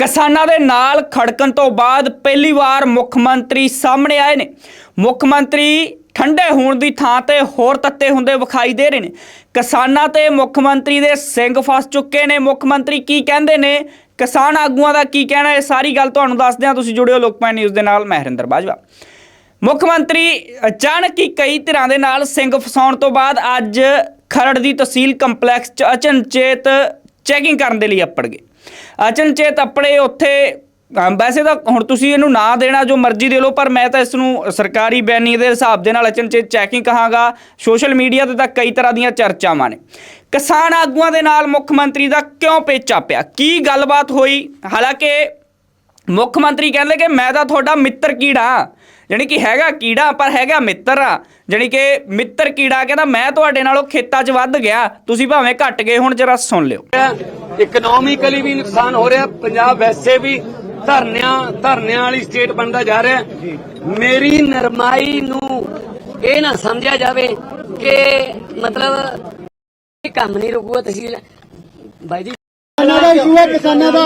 ਕਿਸਾਨਾਂ ਦੇ ਨਾਲ ਖੜਕਣ ਤੋਂ ਬਾਅਦ ਪਹਿਲੀ ਵਾਰ ਮੁੱਖ ਮੰਤਰੀ ਸਾਹਮਣੇ ਆਏ ਨੇ। ਮੁੱਖ ਮੰਤਰੀ ਠੰਡੇ ਹੋਣ ਦੀ ਥਾਂ ਤੇ ਹੋਰ ਤੱਤੇ ਹੁੰਦੇ ਵਿਖਾਈ ਦੇ ਰਹੇ ਨੇ। ਕਿਸਾਨਾਂ ਤੇ ਮੁੱਖ ਮੰਤਰੀ ਦੇ ਸਿੰਘ ਫਸ ਚੁੱਕੇ ਨੇ। ਮੁੱਖ ਮੰਤਰੀ ਕੀ ਕਹਿੰਦੇ ਨੇ? ਕਿਸਾਨ ਆਗੂਆਂ ਦਾ ਕੀ ਕਹਿਣਾ? ਇਹ ਸਾਰੀ ਗੱਲ ਤੁਹਾਨੂੰ ਦੱਸਦੇ ਹਾਂ। ਤੁਸੀਂ ਜੁੜਿਓ ਲੋਕਪਾਲ ਨਿਊਜ਼ ਦੇ ਨਾਲ। ਮੈਂ ਹਰਿੰਦਰ ਬਾਜਵਾ। ਮੁੱਖ ਮੰਤਰੀ ਅਚਾਨਕ ਹੀ ਕਈ ਧਿਰਾਂ ਦੇ ਨਾਲ ਸਿੰਘ ਫਸਾਉਣ ਤੋਂ ਬਾਅਦ ਅੱਜ ਖਰੜ ਦੀ ਤਹਿਸੀਲ ਕੰਪਲੈਕਸ ਚ ਅਚਨਚੇਤ ਚੈਕਿੰਗ ਕਰਨ ਦੇ ਲਈ ਅੱਪੜ ਗਏ। ਅਚਨਚੇਤ ਆਪਣੇ ਉੱਥੇ ਵੈਸੇ ਤਾਂ ਹੁਣ ਤੁਸੀਂ ਇਹਨੂੰ ਨਾ ਦੇਣਾ ਜੋ ਮਰਜ਼ੀ ਦੇ ਲਓ, ਪਰ ਮੈਂ ਤਾਂ ਇਸ ਨੂੰ ਸਰਕਾਰੀ ਬੈਨੀ ਦੇ ਹਿਸਾਬ ਦੇ ਨਾਲ ਅਚਨਚੇਤ ਚੈਕਿੰਗ ਕਹਾਂਗਾ। ਸੋਸ਼ਲ ਮੀਡੀਆ ਤੇ ਤਾਂ ਕਈ ਤਰ੍ਹਾਂ ਦੀਆਂ ਚਰਚਾਵਾਂ ਨੇ। ਕਿਸਾਨ ਆਗੂਆਂ ਦੇ ਨਾਲ ਮੁੱਖ ਮੰਤਰੀ ਦਾ ਕਿਉਂ ਪੇਚਾ ਪਿਆ? ਕੀ ਗੱਲਬਾਤ ਹੋਈ? ਹਾਲਾਂਕਿ ਮੁੱਖ ਮੰਤਰੀ ਕਹਿੰਦੇ ਕਿ ਮੈਂ ਤਾਂ ਤੁਹਾਡਾ ਮਿੱਤਰ ਕੀੜਾ। ਜਾਣੀ ਕਿ ਹੈਗਾ ਕੀੜਾ, ਪਰ ਹੈਗਾ ਮਿੱਤਰ ਆ। ਜਾਣੀ ਕਿ ਮਿੱਤਰ ਕੀੜਾ ਕਹਿੰਦਾ ਮੈਂ ਤੁਹਾਡੇ ਨਾਲੋਂ ਖੇਤਾਂ 'ਚ ਵੱਧ ਗਿਆ। ਤੁਸੀਂ ਭਾਵੇਂ ਘਟ ਗਏ ਹੁਣ, ਜਰਾ ਸੁਣ ਲਿਓ। ਇਕਨੋਮਿਕਲੀ ਵੀ ਨੁਕਸਾਨ ਹੋ ਰਿਹਾ। ਪੰਜਾਬ ਵੈਸੇ ਵੀ ਧਰਨਿਆਂ ਧਰਨਿਆਂ ਵਾਲੀ ਸਟੇਟ ਬਣਦਾ ਜਾ ਰਿਹਾ। ਮੇਰੀ ਨਰਮਾਈ ਨੂੰ ਇਹ ਨਾ ਸਮਝਿਆ ਜਾਵੇ ਕਿ ਮਤਲਬ ਇਹ ਕੰਮ ਨਹੀਂ ਰੁਕੂਗਾ ਤੁਸੀਂ ਬਾਈ ਜੀ ਕਿਸਾਨਾਂ ਦਾ ਇਸ਼ੂ ਹੈ ਕਿਸਾਨਾਂ ਦਾ।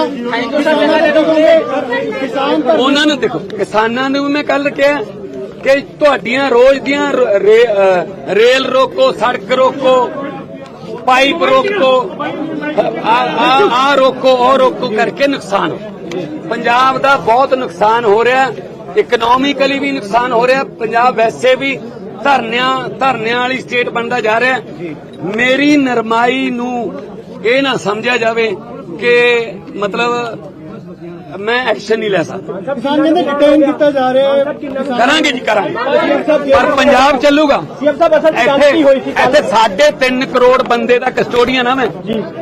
ਕਿਸਾਨ ਉਹਨਾਂ ਨੂੰ ਦੇਖੋ ਕਿਸਾਨਾਂ ਨੂੰ ਮੈਂ ਕੱਲ ਕਿਹਾ ਕਿ ਤੁਹਾਡੀਆਂ ਰੋਜ਼ ਦੀਆਂ ਰੇਲ ਰੋਕੋ ਸੜਕ ਰੋਕੋ ਪਾਈਪ ਰੋਕੋ ਆ ਰੋਕੋ ਉਹ ਰੋਕੋ ਕਰਕੇ ਨੁਕਸਾਨ ਪੰਜਾਬ ਦਾ ਬਹੁਤ ਨੁਕਸਾਨ ਹੋ ਰਿਹਾ ਇਕਨੋਮਿਕਲੀ ਵੀ ਨੁਕਸਾਨ ਹੋ ਰਿਹਾ ਪੰਜਾਬ ਵੈਸੇ ਵੀ ਧਰਨਿਆਂ ਧਰਨਿਆਂ ਵਾਲੀ ਸਟੇਟ ਬਣਦਾ ਜਾ ਰਿਹਾ। ਮੇਰੀ ਨਰਮਾਈ ਨੂੰ ਇਹ ਨਾ ਸਮਝਿਆ ਜਾਵੇ ਕਿ ਮਤਲਬ ਮੈਂ ਐਕਸ਼ਨ ਨਹੀਂ ਲੈ ਸਕਦਾ। ਕਿਸਾਨ ਕਹਿੰਦੇ ਡਿਟੇਨ ਕੀਤਾ ਜਾ ਰਿਹਾ ਹੈ। ਕਿਸਾਨ ਕਰਾਂਗੇ ਜੀ ਕਰਾਂਗੇ। ਪਰ ਪੰਜਾਬ ਚੱਲੂਗਾ। ਸੀਐਮ ਸਾਹਿਬ ਅਸਲ ਚ ਗੱਲ ਇੱਥੇ ਕੀ ਹੋਈ ਸੀ ਕੱਲ੍ਹ? ਇੱਥੇ ਸਾਢੇ 3 ਕਰੋੜ ਬੰਦੇ ਦਾ ਕਸਟੋਡੀਅਨ ਆ ਮੈਂ।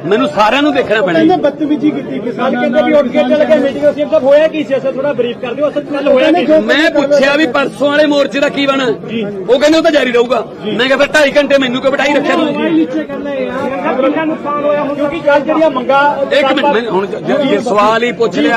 ਮੈਨੂੰ ਸਾਰਿਆਂ ਨੂੰ ਦੇਖਣਾ ਪੈਣਾ ਕਹਿੰਦੇ ਜੀ। ਬਦਤਮੀਜੀ ਕੀਤੀ ਕਿਸਾਨ ਕਹਿੰਦੇ ਵੀ ਉੱਠ ਕੇ ਚੱਲ ਗਏ ਮੀਟਿੰਗ ਸੀਐਮ ਸਾਹਿਬ ਹੋਇਆ ਕੀ ਸੀ? ਅਸਲ ਥੋੜਾ ਬਰੀਫ ਕਰ ਦਿਓ ਅਸਲ ਗੱਲ ਹੋਇਆ ਕੀ ਮੈਂ ਪੁੱਛਿਆ ਵੀ ਪਰਸੋਂ ਵਾਲੇ ਮੋਰਚੇ ਦਾ ਕੀ ਬਣਾ? ਉਹ ਕਹਿੰਦੇ ਉਹ ਤਾਂ ਜਾਰੀ ਰਹੂਗਾ। ਮੈਂ ਕਿਹਾ ਫਿਰ 2.5 ਘੰਟੇ ਮੈਨੂੰ ਕਿਉਂ ਬਿਠਾਈ ਰੱਖਿਆ ਤੁਸੀਂ? ਨੀਚੇ ਕਰਨਾ ਯਾਰ। ਕਿੰਨਾ ਨੁਕਸਾਨ ਹੋਇਆ ਹੁਣ ਕਿਉਂਕਿ ਕੱਲ ਜਿਹੜੀਆਂ ਮੰਗਾ ਇੱਕ ਮਿੰਟ ਮੈਂ ਹੁਣ ਸਵਾਲ ਹੀ ਪੁੱਛ ਲਿਆ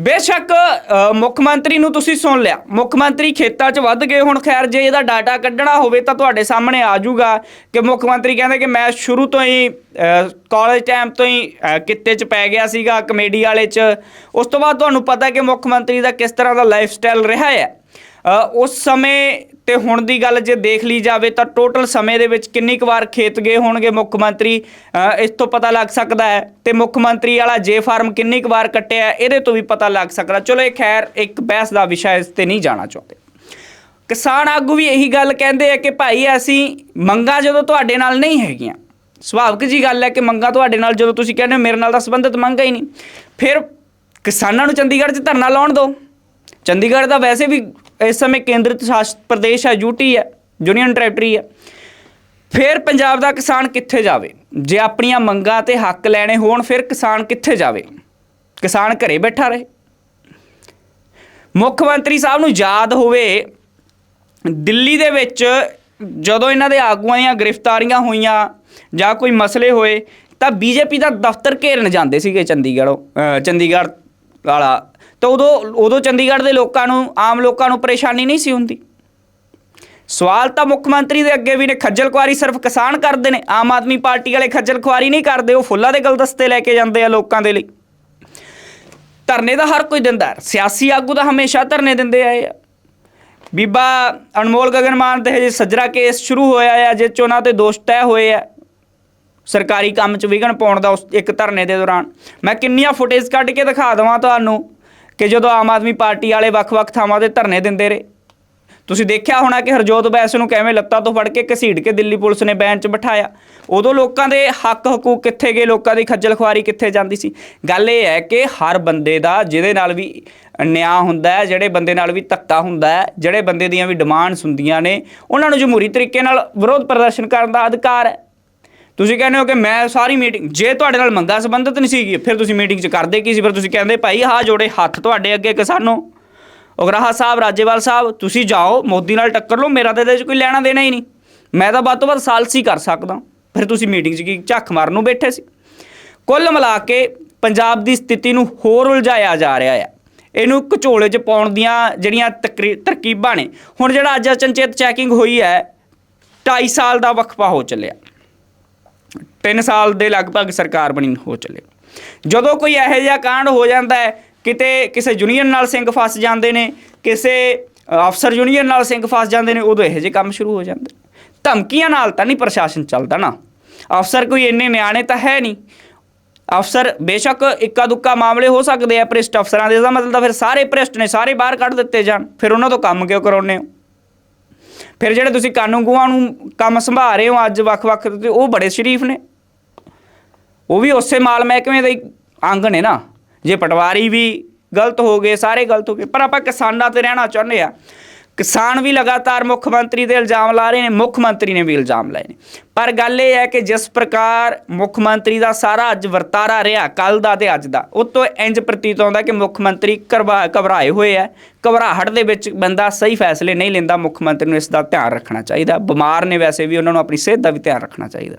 ਬੇਸ਼ੱਕ ਮੁੱਖ ਮੰਤਰੀ ਨੂੰ ਤੁਸੀਂ ਸੁਣ ਲਿਆ। ਮੁੱਖ ਮੰਤਰੀ ਖੇਤਾਂ 'ਚ ਵੱਧ ਗਏ ਹੁਣ। ਖੈਰ, ਜੇ ਇਹਦਾ ਡਾਟਾ ਕੱਢਣਾ ਹੋਵੇ ਤਾਂ ਤੁਹਾਡੇ ਸਾਹਮਣੇ ਆ ਜਾਊਗਾ ਕਿ ਮੁੱਖ ਮੰਤਰੀ ਕਹਿੰਦੇ ਕਿ ਮੈਂ ਸ਼ੁਰੂ ਤੋਂ ਹੀ ਕਾਲਜ ਟਾਈਮ ਤੋਂ ਹੀ ਕਿੱਤੇ 'ਚ ਪੈ ਗਿਆ ਸੀਗਾ, ਕਮੇਡੀ ਵਾਲੇ 'ਚ। ਉਸ ਤੋਂ ਬਾਅਦ ਤੁਹਾਨੂੰ ਪਤਾ ਕਿ ਮੁੱਖ ਮੰਤਰੀ ਦਾ ਕਿਸ ਤਰ੍ਹਾਂ ਦਾ ਲਾਈਫ ਸਟਾਈਲ ਰਿਹਾ ਹੈ। ਉਸ ਸਮੇਂ ਤੇ ਹੁਣ ਦੀ ਗੱਲ ਜੇ ਦੇਖ ਲਈ ਜਾਵੇ ਤਾਂ ਟੋਟਲ ਸਮੇਂ ਦੇ ਵਿੱਚ ਕਿੰਨੀ ਕੁ ਵਾਰ ਖੇਤ ਗਏ ਹੋਣਗੇ ਮੁੱਖ ਮੰਤਰੀ? ਇਸ ਤੋਂ ਪਤਾ ਲੱਗ ਸਕਦਾ ਹੈ। ਤੇ ਮੁੱਖ ਮੰਤਰੀ ਵਾਲਾ ਜੇ ਫਾਰਮ ਕਿੰਨੀ ਕੁ ਵਾਰ ਕੱਟਿਆ, ਇਹਦੇ ਤੋਂ ਵੀ ਪਤਾ ਲੱਗ ਸਕਦਾ। ਚਲੋ ਇਹ ਖੈਰ ਇੱਕ ਬਹਿਸ ਦਾ ਵਿਸ਼ਾ ਇਸ ਤੇ ਨਹੀਂ ਜਾਣਾ ਚਾਹੁੰਦੇ। ਕਿਸਾਨ ਆਗੂ ਵੀ ਇਹੀ ਗੱਲ ਕਹਿੰਦੇ ਆ ਕਿ ਭਾਈ ਅਸੀਂ ਮੰਗਾ ਜਦੋਂ ਤੁਹਾਡੇ ਨਾਲ ਨਹੀਂ ਹੈਗੀਆਂ। ਸੁਭਾਵਿਕ ਜੀ ਗੱਲ ਹੈ ਕਿ ਮੰਗਾ ਤੁਹਾਡੇ ਨਾਲ ਜਦੋਂ ਤੁਸੀਂ ਕਹਿੰਦੇ ਹੋ ਮੇਰੇ ਨਾਲ ਤਾਂ ਸੰਬੰਧਿਤ ਮੰਗਾ ਹੀ ਨਹੀਂ। ਫਿਰ ਕਿਸਾਨਾਂ ਨੂੰ ਚੰਡੀਗੜ੍ਹ 'ਚ ਧਰਨਾ ਲਾਉਣ ਦਿਓ। ਚੰਡੀਗੜ੍ਹ ਦਾ ਵੈਸੇ ਵੀ ਇਸ ਸਮੇਂ ਕੇਂਦਰਿਤ ਸ਼ਾਸਿਤ ਪ੍ਰਦੇਸ਼ ਹੈ ਯੂਟੀ ਹੈ, ਯੂਨੀਅਨ ਟੈਰੀਟਰੀ ਹੈ। ਫਿਰ ਪੰਜਾਬ ਦਾ ਕਿਸਾਨ ਕਿੱਥੇ ਜਾਵੇ? ਜੇ ਆਪਣੀਆਂ ਮੰਗਾਂ ਤੇ ਹੱਕ ਲੈਣੇ ਹੋਣ, ਫਿਰ ਕਿਸਾਨ ਕਿੱਥੇ ਜਾਵੇ? ਕਿਸਾਨ ਘਰੇ ਬੈਠਾ ਰਹੇ। ਮੁੱਖ ਮੰਤਰੀ ਸਾਹਿਬ ਨੂੰ ਯਾਦ ਹੋਵੇ, ਦਿੱਲੀ ਦੇ ਵਿੱਚ ਜਦੋਂ ਇਹਨਾਂ ਦੇ ਆਗੂਆਂ ਦੀਆਂ ਗ੍ਰਿਫਤਾਰੀਆਂ ਹੋਈਆਂ ਜਾਂ ਕੋਈ ਮਸਲੇ ਹੋਏ, ਤਾਂ ਬੀਜੇਪੀ ਦਾ ਦਫ਼ਤਰ ਘੇਰਨ ਜਾਂਦੇ ਸੀਗੇ ਚੰਡੀਗੜ੍ਹੋਂ ਚੰਡੀਗੜ੍ਹ ਵਾਲਾ ਤਾਂ ਉਦੋਂ ਉਦੋਂ ਚੰਡੀਗੜ੍ਹ ਦੇ ਲੋਕਾਂ ਨੂੰ, ਆਮ ਲੋਕਾਂ ਨੂੰ ਪਰੇਸ਼ਾਨੀ ਨਹੀਂ ਸੀ ਹੁੰਦੀ। ਸਵਾਲ ਤਾਂ ਮੁੱਖ ਮੰਤਰੀ ਦੇ ਅੱਗੇ ਵੀ ਨੇ, ਖੱਜਲ ਖੁਆਰੀ ਸਿਰਫ ਕਿਸਾਨ ਕਰਦੇ ਨੇ, ਆਮ ਆਦਮੀ ਪਾਰਟੀ ਵਾਲੇ ਖੱਜਲ ਖੁਆਰੀ ਨਹੀਂ ਕਰਦੇ, ਉਹ ਫੁੱਲਾਂ ਦੇ ਗਲਦਸਤੇ ਲੈ ਕੇ ਜਾਂਦੇ ਆ ਲੋਕਾਂ ਦੇ ਲਈ। ਧਰਨੇ ਦਾ ਹਰ ਕੋਈ ਦਿੰਦਾ ਸਿਆਸੀ ਆਗੂ ਤਾਂ ਹਮੇਸ਼ਾ ਧਰਨੇ ਦਿੰਦੇ ਆਏ ਆ। ਬੀਬਾ ਅਨਮੋਲ ਗਗਨ ਮਾਨ ਤੇ ਹਜੇ ਸੱਜਰਾ ਕੇਸ ਸ਼ੁਰੂ ਹੋਇਆ ਆ ਜਿਸ 'ਚ ਉਹਨਾਂ ਤੇ ਦੋਸ਼ ਤੈਅ ਹੋਏ ਆ। ਸਰਕਾਰੀ ਕੰਮ 'ਚ ਵਿਘਨ ਪਾਉਣ ਦਾ ਉਸ, ਇੱਕ ਧਰਨੇ ਦੇ ਦੌਰਾਨ। ਮੈਂ ਕਿੰਨੀਆਂ ਫੁਟੇਜ ਕੱਢ ਕੇ ਦਿਖਾ ਦਵਾਂ ਤੁਹਾਨੂੰ ਕਿ ਜਦੋਂ ਆਮ ਆਦਮੀ ਪਾਰਟੀ ਵਾਲੇ ਵੱਖ-ਵੱਖ ਥਾਵਾਂ ਤੇ ਧਰਨੇ ਦਿੰਦੇ ਰਹੇ। ਤੁਸੀਂ ਦੇਖਿਆ ਹੋਣਾ ਕਿ ਹਰਜੋਤ ਬੈਸ ਨੂੰ ਕਿਵੇਂ ਲੱਤਾਂ ਤੋਂ ਫੜ ਕੇ ਘਸੀਟ ਕੇ ਦਿੱਲੀ ਪੁਲਿਸ ਨੇ ਬੈਂਚ 'ਚ ਬਿਠਾਇਆ। ਉਦੋਂ ਲੋਕਾਂ ਦੇ ਹੱਕ ਹਕੂਕ ਕਿੱਥੇ ਗਏ, ਲੋਕਾਂ ਦੀ ਖੱਜਲ ਖੁਆਰੀ ਕਿੱਥੇ ਜਾਂਦੀ ਸੀ? ਗੱਲ ਇਹ ਹੈ ਕਿ ਹਰ ਬੰਦੇ ਦਾ ਜਿਹਦੇ ਨਾਲ ਵੀ ਨਿਆਂ ਹੁੰਦਾ ਹੈ, ਜਿਹੜੇ ਬੰਦੇ ਨਾਲ ਵੀ ਧੱਕਾ ਹੁੰਦਾ ਹੈ, ਜਿਹੜੇ ਬੰਦੇ ਦੀਆਂ ਵੀ ਡਿਮਾਂਡਸ ਹੁੰਦੀਆਂ ਨੇ, ਉਹਨਾਂ ਨੂੰ ਜਮਹੂਰੀ ਤਰੀਕੇ ਨਾਲ ਵਿਰੋਧ ਪ੍ਰਦਰਸ਼ਨ ਕਰਨ ਦਾ ਅਧਿਕਾਰ ਹੈ। ਤੁਸੀਂ ਕਹਿੰਦੇ ਹੋ ਕਿ ਮੈਂ ਸਾਰੀ ਮੀਟਿੰਗ ਜੇ ਤੁਹਾਡੇ ਨਾਲ ਮੰਗਾ ਸੰਬੰਧਿਤ ਨਹੀਂ ਸੀਗੀ, ਫਿਰ ਤੁਸੀਂ ਮੀਟਿੰਗ 'ਚ ਕਰਦੇ ਕੀ ਸੀ? ਫਿਰ ਤੁਸੀਂ ਕਹਿੰਦੇ, ਭਾਈ, ਆਹ ਜੋੜੇ ਹੱਥ ਤੁਹਾਡੇ ਅੱਗੇ ਕਿਸਾਨੋ ਉਗਰਾਹਾ ਸਾਹਿਬ, ਰਾਜੇਵਾਲ ਸਾਹਿਬ, ਤੁਸੀਂ ਜਾਓ, ਮੋਦੀ ਨਾਲ ਟੱਕਰ ਲਓ, ਮੇਰਾ ਤਾਂ ਇਹਦੇ 'ਚ ਕੋਈ ਲੈਣਾ ਦੇਣਾ ਹੀ ਨਹੀਂ। ਮੈਂ ਤਾਂ ਵੱਧ ਤੋਂ ਵੱਧ ਸਾਲਸੀ ਕਰ ਸਕਦਾ। ਫਿਰ ਤੁਸੀਂ ਮੀਟਿੰਗ 'ਚ ਕੀ ਝੱਖ ਮਾਰਨ ਨੂੰ ਬੈਠੇ ਸੀ? ਕੁੱਲ ਮਿਲਾ ਕੇ ਪੰਜਾਬ ਦੀ ਸਥਿਤੀ ਨੂੰ ਹੋਰ ਉਲਝਾਇਆ ਜਾ ਰਿਹਾ ਹੈ ਇਹਨੂੰ ਘਚੋਲੇ 'ਚ ਪਾਉਣ ਦੀਆਂ ਜਿਹੜੀਆਂ ਤਕਰੀ- ਤਰਕੀਬਾਂ ਨੇ। ਹੁਣ ਜਿਹੜਾ ਅੱਜ ਅਚਨਚੇਤ ਚੈਕਿੰਗ ਹੋਈ ਹੈ 2.5 ਸਾਲ ਦਾ ਵਕਫਾ ਹੋ ਚੱਲਿਆ। 3 ਸਾਲ ਦੇ ਲਗਭਗ ਸਰਕਾਰ ਬਣੀ ਹੋ ਚੱਲੇ। ਜਦੋਂ ਕੋਈ ਇਹੋ ਜਿਹਾ ਕਾਂਡ ਹੋ ਜਾਂਦਾ ਹੈ, ਕਿਤੇ ਕਿਸੇ ਯੂਨੀਅਨ ਨਾਲ ਸਿੰਘ ਫਸ ਜਾਂਦੇ ਨੇ, ਕਿਸੇ ਅਫਸਰ ਯੂਨੀਅਨ ਨਾਲ ਸਿੰਘ ਫਸ ਜਾਂਦੇ ਨੇ, ਉਦੋਂ ਇਹੋ ਜਿਹੇ ਕੰਮ ਸ਼ੁਰੂ ਹੋ ਜਾਂਦੇ। ਧਮਕੀਆਂ ਨਾਲ ਤਾਂ ਨਹੀਂ ਪ੍ਰਸ਼ਾਸਨ ਚੱਲਦਾ ਨਾ। ਅਫਸਰ ਕੋਈ ਇੰਨੇ ਨਿਆਣੇ ਤਾਂ ਹੈ ਨਹੀਂ। ਅਫਸਰ ਬੇਸ਼ੱਕ ਇੱਕਾ ਦੁੱਕਾ ਮਾਮਲੇ ਹੋ ਸਕਦੇ ਆ, ਭ੍ਰਿਸ਼ਟ ਅਫਸਰਾਂ ਦੇ ਇਹਦਾ ਮਤਲਬ ਤਾਂ ਫਿਰ ਸਾਰੇ ਭ੍ਰਿਸ਼ਟ ਨੇ, ਸਾਰੇ ਬਾਹਰ ਕੱਢ ਦਿੱਤੇ ਜਾਣ। ਫਿਰ ਉਹਨਾਂ ਤੋਂ ਕੰਮ ਕਿਉਂ ਕਰਾਉਂਦੇ ਹੋ? ਫਿਰ ਜਿਹੜੇ ਤੁਸੀਂ ਕਾਨੂੰਗੋਆਂ ਨੂੰ ਕੰਮ ਸੰਭਾਲ ਰਹੇ ਹੋ ਅੱਜ ਵੱਖ-ਵੱਖ ਤੇ ਉਹ ਬੜੇ ਸ਼ਰੀਫ ਨੇ। ਉਹ ਵੀ ਉਸੇ ਮਾਲ ਮਹਿਕਮੇ ਦੇ ਅੰਗ ਨੇ ਨਾ। ਜੇ ਪਟਵਾਰੀ ਵੀ ਗਲਤ ਹੋ ਗਏ, ਸਾਰੇ ਗਲਤ ਹੋ ਗਏ, ਪਰ ਆਪਾਂ ਕਿਸਾਨਾਂ ਤੇ ਰਹਿਣਾ ਚਾਹੁੰਦੇ ਆ। ਕਿਸਾਨ ਵੀ ਲਗਾਤਾਰ ਮੁੱਖ ਮੰਤਰੀ ਦੇ ਇਲਜ਼ਾਮ ਲਾ ਰਹੇ ਨੇ, ਮੁੱਖ ਮੰਤਰੀ ਨੇ ਵੀ ਇਲਜ਼ਾਮ ਲਾਏ ਨੇ। ਪਰ ਗੱਲ ਇਹ ਹੈ ਕਿ ਜਿਸ ਪ੍ਰਕਾਰ ਮੁੱਖ ਮੰਤਰੀ ਦਾ ਸਾਰਾ ਅੱਜ ਵਰਤਾਰਾ ਰਿਹਾ ਕੱਲ ਦਾ ਤੇ ਅੱਜ ਦਾ, ਉਹ ਤੋਂ ਇੰਜ ਪ੍ਰਤੀਤ ਆਉਂਦਾ ਕਿ ਮੁੱਖ ਮੰਤਰੀ ਕਰਵਾ, ਘਬਰਾਏ ਹੋਏ ਆ। ਘਬਰਾਹਟ ਦੇ ਵਿੱਚ ਬੰਦਾ ਸਹੀ ਫੈਸਲੇ ਨਹੀਂ ਲੈਂਦਾ, ਮੁੱਖ ਮੰਤਰੀ ਨੂੰ ਇਸ ਦਾ ਧਿਆਨ ਰੱਖਣਾ ਚਾਹੀਦਾ। ਬਿਮਾਰ ਨੇ ਵੈਸੇ ਵੀ ਉਹਨਾਂ ਨੂੰ ਆਪਣੀ ਸਿਹਤ ਦਾ ਵੀ ਧਿਆਨ ਰੱਖਣਾ ਚਾਹੀਦਾ।